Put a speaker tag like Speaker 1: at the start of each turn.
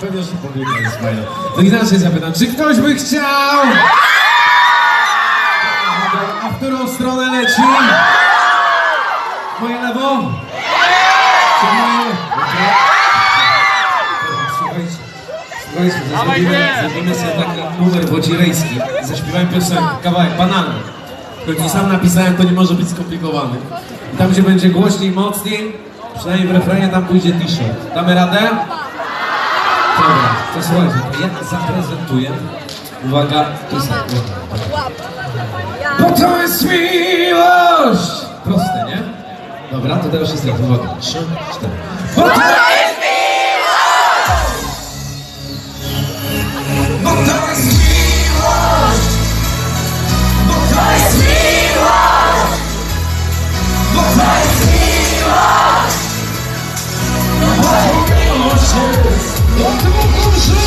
Speaker 1: Pewnie, publika jest fajna. To inaczej zapytam, czy ktoś by chciał? A w którą stronę leci? Moje lewo? Czy moje... Słuchajcie, słuchajcie, zrobimy, sobie taki numer wodzirejski. Zaśpiewałem piosenkę, kawałek, banalny. Końcu sam napisałem, to nie może być skomplikowane. I tam, gdzie będzie głośniej, mocniej, przynajmniej w refrenie tam pójdzie t-shirt. Damy radę? Dobra, to słuchajcie, to ja zaprezentuję. Uwaga, piosenkę. Bo to jest miłość! Proste, nie? Dobra, to teraz jest raz. Uwaga, trzy, cztery. Bo to jest miłość! Bo
Speaker 2: to jest miłość! Bo to jest miłość! Bo to jest miłość! No bo to
Speaker 1: jest miłość! 我者故事